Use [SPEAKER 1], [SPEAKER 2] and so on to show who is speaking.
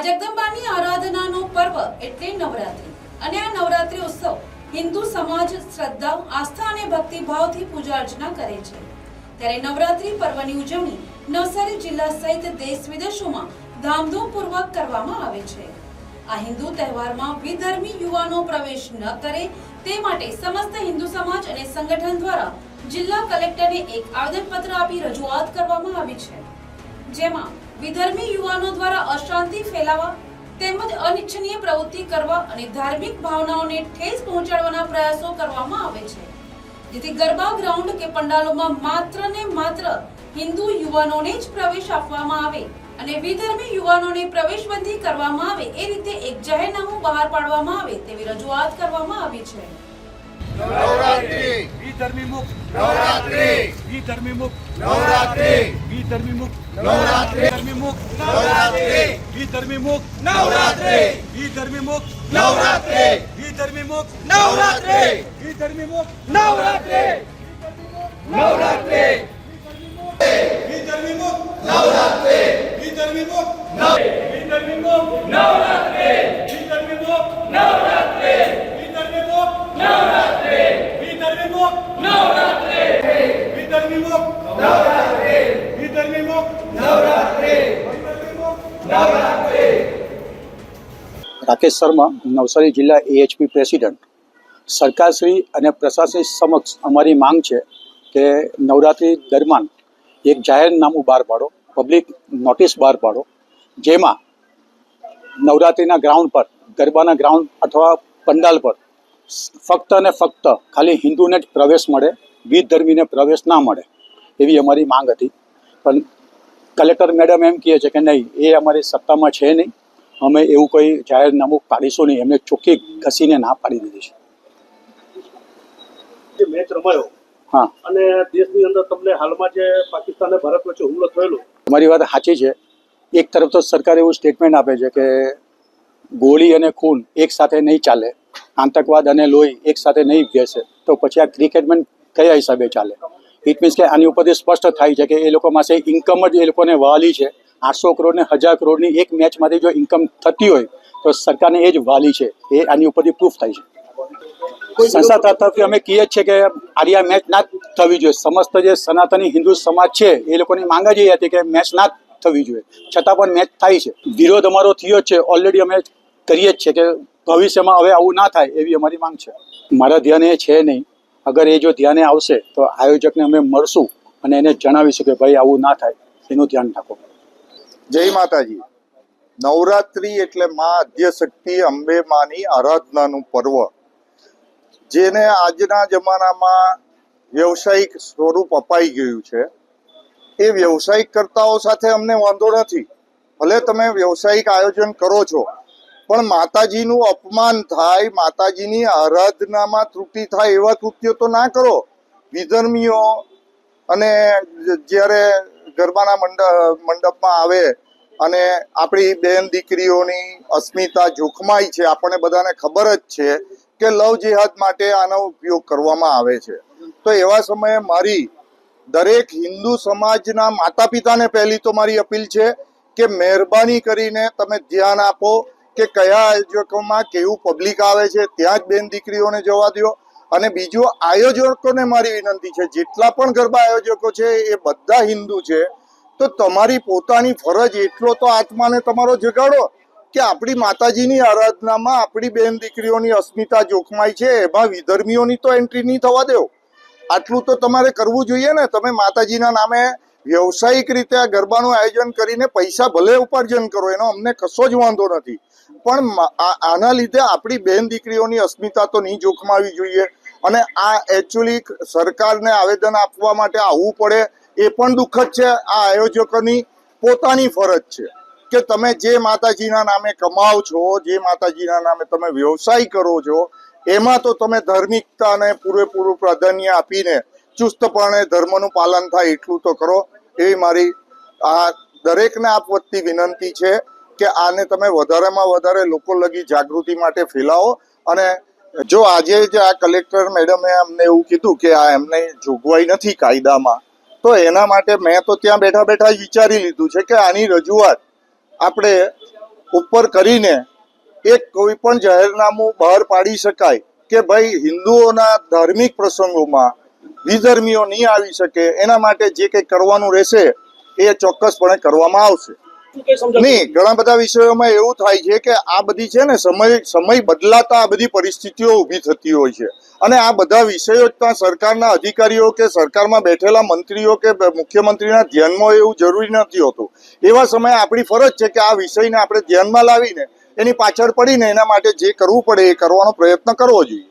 [SPEAKER 1] મા જગદંબાની આરાધનાનો પર્વ એટલે નવરાત્રિ. અને આ નવરાત્રિ ઉત્સવ હિન્દુ સમાજ, શ્રદ્ધા, આસ્થા અને ભક્તિભાવથી પૂજા અર્ચના કરે છે. ત્યારે નવરાત્રિ પર્વની ઉજવણી નવસારી જિલ્લા સહિત દેશ વિદેશોમાં ધામધૂમપૂર્વક કરવામાં આવે છે. આ હિન્દુ તહેવારમાં વિધર્મી યુવાનો પ્રવેશ ન કરે તે માટે સમસ્ત હિન્દુ સમાજ અને સંગઠન દ્વારા જિલ્લા કલેક્ટરને એક આવેદનપત્ર આપી રજૂઆત કરવામાં આવી છે. જેમાં વિધર્મી યુવાનો દ્વારા અશાંતિ ફેલાવવા તેમજ અનિચ્છનીય પ્રવૃત્તિ કરવા અને ધાર્મિક ભાવનાઓને ઠેસ પહોંચાડવાના પ્રયાસો કરવામાં આવે છે. જેથી ગરબા ગ્રાઉન્ડ કે પંડાલોમાં માત્ર ને માત્ર હિન્દુ યુવાનોને જ પ્રવેશ આપવામાં આવે અને વિધર્મી યુવાનોને પ્રવેશબંધી કરવામાં આવે એ રીતે એક જાહેરનામું બહાર પાડવામાં આવે તેવી રજૂઆત કરવામાં આવી છે.
[SPEAKER 2] નવરાત્રી બી
[SPEAKER 3] ધર્મી મુક્ત
[SPEAKER 2] નવરાત્રી
[SPEAKER 3] બી ધર્મી મુક્ત
[SPEAKER 2] નવરાત્રી
[SPEAKER 3] બી ધર્મી મુક્ત
[SPEAKER 2] નવરાત્રી
[SPEAKER 3] ધર્મી મુક્ત
[SPEAKER 2] નવરાત્રી
[SPEAKER 3] બી ધર્મી મુક્ત
[SPEAKER 2] નવરાત્રી
[SPEAKER 3] બી ધર્મી મુક્ત
[SPEAKER 2] નવરાત્રી
[SPEAKER 3] બી ધર્મી મુક્ત
[SPEAKER 2] નવરાત્રી બી
[SPEAKER 3] ધર્મી મુક્ત
[SPEAKER 2] નવરાત્રી
[SPEAKER 3] નવરાત્રી બી ધર્મી મુક્ત નવરાત્રી બી ધર્મી મુક્ત નવરાત્રી બી ધર્મી મુક્ત નવરાત્રી નવરાત્રી. વિધર્મી મુક્ત નવરાત્રી. વિધર્મી મુક્ત
[SPEAKER 2] નવરાત્રી. નવરાત્રી.
[SPEAKER 4] રાકેશ શર્મા નવસારી જિલ્લા એએચપી પ્રેસિડન્ટ. સરકારશ્રી અને પ્રશાસન સમક્ષ અમારી માંગ છે કે નવરાત્રિ દરમિયાન એક જાહેરનામું બહાર પાડો પબ્લિક નોટિસ બહાર પાડો જેમાં નવરાત્રિના ગ્રાઉન્ડ પર ગરબાના ગ્રાઉન્ડ અથવા પંડાલ પર ફક્ત અને ફક્ત ખાલી હિન્દુને જ પ્રવેશ મળે વિધ ધર્મીને પ્રવેશ ના મળે એવી અમારી માંગ હતી. પણ કલેક્ટર મેડમ એમ કહે છે કે નહીં એ અમારી સત્તામાં છે નહીં. અમે એવું કોઈ જાહેરનામું પાડીશું નહીં. એમને ચોખ્ખી ઘસીને ના પાડી દીધી છે.
[SPEAKER 5] જે મેચ રમાયો.
[SPEAKER 4] હા.
[SPEAKER 5] અને દેશની અંદર તમને હાલમાં જે પાકિસ્તાન અને ભારત વચ્ચે હુમલો થયેલો.
[SPEAKER 4] તમારી વાત સાચી છે. એક તરફ તો સરકાર એવું સ્ટેટમેન્ટ આપે છે કે ગોળી અને ખૂન એક સાથે નહીં ચાલે. આતંકવાદ અને લોહી એક સાથે નહીં બેસે તો પછી આ ક્રિકેટ મેચ કયા હિસાબે ચાલે? ઇટ મીન્સ કે આની ઉપરથી સ્પષ્ટ થાય છે કે એ લોકો પાસે ઇન્કમ જ એ લોકોને વાલી છે. આઠસો કરોડ ને હજાર કરોડની એક મેચમાંથી જો ઇન્કમ થતી હોય તો સરકારને એ જ વાલી છે. એ આની ઉપરથી પ્રૂફ થાય છે. સંસ્થા તરફથી અમે કહીએ જ છે કે આર્યા મેચ ના થવી જોઈએ. સમસ્ત જે સનાતની હિન્દુ સમાજ છે એ લોકોની માંગ જ એ હતી કે મેચ ના થવી જોઈએ. છતાં પણ મેચ થાય છે. વિરોધ અમારો થયો છે. ઓલરેડી અમે કરીએ જ છે કે ભવિષ્યમાં હવે આવું ના થાય એવી અમારી માંગ છે. મારા ધ્યાને એ છે નહીં. અગર એ જો ધ્યાને આવશે, તો આયોજકને અમે મળશું અને એને જણાવીશું કે ભાઈ આવું ના થાય. એનું ધ્યાન રાખો.
[SPEAKER 2] જય માતાજી. નવરાત્રિ એટલે મા આદ્યશક્તિ અંબે માની આરાધનાનું પર્વ, જેને આજના જમાનામાં વ્યવસાયિક સ્વરૂપ અપાઈ ગયું છે. એ વ્યવસાયિક કરતાઓ સાથે અમને વાંધો નથી. ભલે તમે વ્યવસાયિક આયોજન કરો છો પણ માતાજીનું અપમાન થાય, માતાજીની આરાધનામાં ત્રુટિ થાય એવા કૃત્યો તો ના કરો. વિધર્મીઓ અને જ્યારે ગરબાના મંડપ મંડપમાં આવે અને આપણી બેન દીકરીઓની અસ્મિતા જોખમાય છે, આપણને બધાને ખબર જ છે કે લવ જેહાદ માટે આનો ઉપયોગ કરવામાં આવે છે. તો એવા સમયે મારી દરેક હિન્દુ સમાજના માતા પિતાને પહેલી તો મારી અપીલ છે કે મહેરબાની કરીને તમે ધ્યાન આપો કે કયા આયોજકોમાં કેવું પબ્લિક આવે છે, ત્યાં જ બેન દીકરીઓને જવા દો અને બીજું, આયોજકોને મારી વિનંતી છે, જેટલા પણ ગરબા આયોજકો છે, એ બધા હિન્દુ છે, તો તમારી પોતાની ફરજ એટલો તો આત્માને તમારો જગાડો કે આપણી માતાજીની આરાધનામાં આપણી બેન દીકરીઓની અસ્મિતા જોખમાય છે, એમાં વિધર્મીઓની તો એન્ટ્રી નહીં થવા દેવો. આટલું તો તમારે કરવું જોઈએ ને. તમે માતાજીના નામે વ્યવસાયિક રીતે આ ગરબાનું આયોજન કરીને પૈસા ભલે ઉપાર્જન કરો, એનો અમને કશો જ વાંધો નથી. પણ આના લીધે આપણી બેન દીકરીઓની અસ્મિતા તો નહીં જોખમાવી જોઈએ. અને આ એકચ્યુઅલી સરકારને આવેદન આપવા માટે આવવું પડે એ પણ દુઃખદ છે. આ આયોજકોની પોતાની ફરજ છે કે તમે જે માતાજીના નામે કમાવ છો, જે માતાજીના નામે તમે વ્યવસાય કરો છો, એમાં તો તમે ધાર્મિકતાને પૂરેપૂરું પ્રાધાન્ય આપીને ચુસ્તપણે ધર્મનું પાલન થાય એટલું તો કરો. એવી મારી આ દરેકને આપ વતી વિનંતી છે. કે આને તમે વધારેમાં વધારે લોકો લગી જાગૃતિ માટે ફેલાવો. અને જો આજે જ આ કલેક્ટર મેડમે અમને એવું કીધું કે આ એમને જોગવાઈ નથી કાયદામાં, તો એના માટે મેં તો ત્યાં બેઠા બેઠા વિચારી લીધું છે કે આની રજૂઆત આપણે ઉપર કરીને એક કોઈ પણ જાહેરનામું બહાર પાડી શકાય કે ભાઈ હિન્દુઓના ધાર્મિક પ્રસંગોમાં વિધર્મીઓ નહીં આવી શકે, એના માટે જે કંઈ કરવાનું રહેશે એ ચોક્કસપણે કરવામાં આવશે. નહીં, ઘણા બધા વિષયોમાં એવું થાય છે કે આ બધી છે ને સમય સમય બદલાતા આ બધી પરિસ્થિતિઓ ઊભી થતી હોય છે. અને આ બધા વિષયો ત્યાં સરકારના અધિકારીઓ કે સરકારમાં બેઠેલા મંત્રીઓ કે મુખ્યમંત્રીના ધ્યાનમાં એવું જરૂરી નથી હોતું. એવા સમયે આપણી ફરજ છે કે આ વિષયને આપણે ધ્યાનમાં લાવીને એની પાછળ પડીને એના માટે જે કરવું પડે એ કરવાનો પ્રયત્ન કરવો જોઈએ.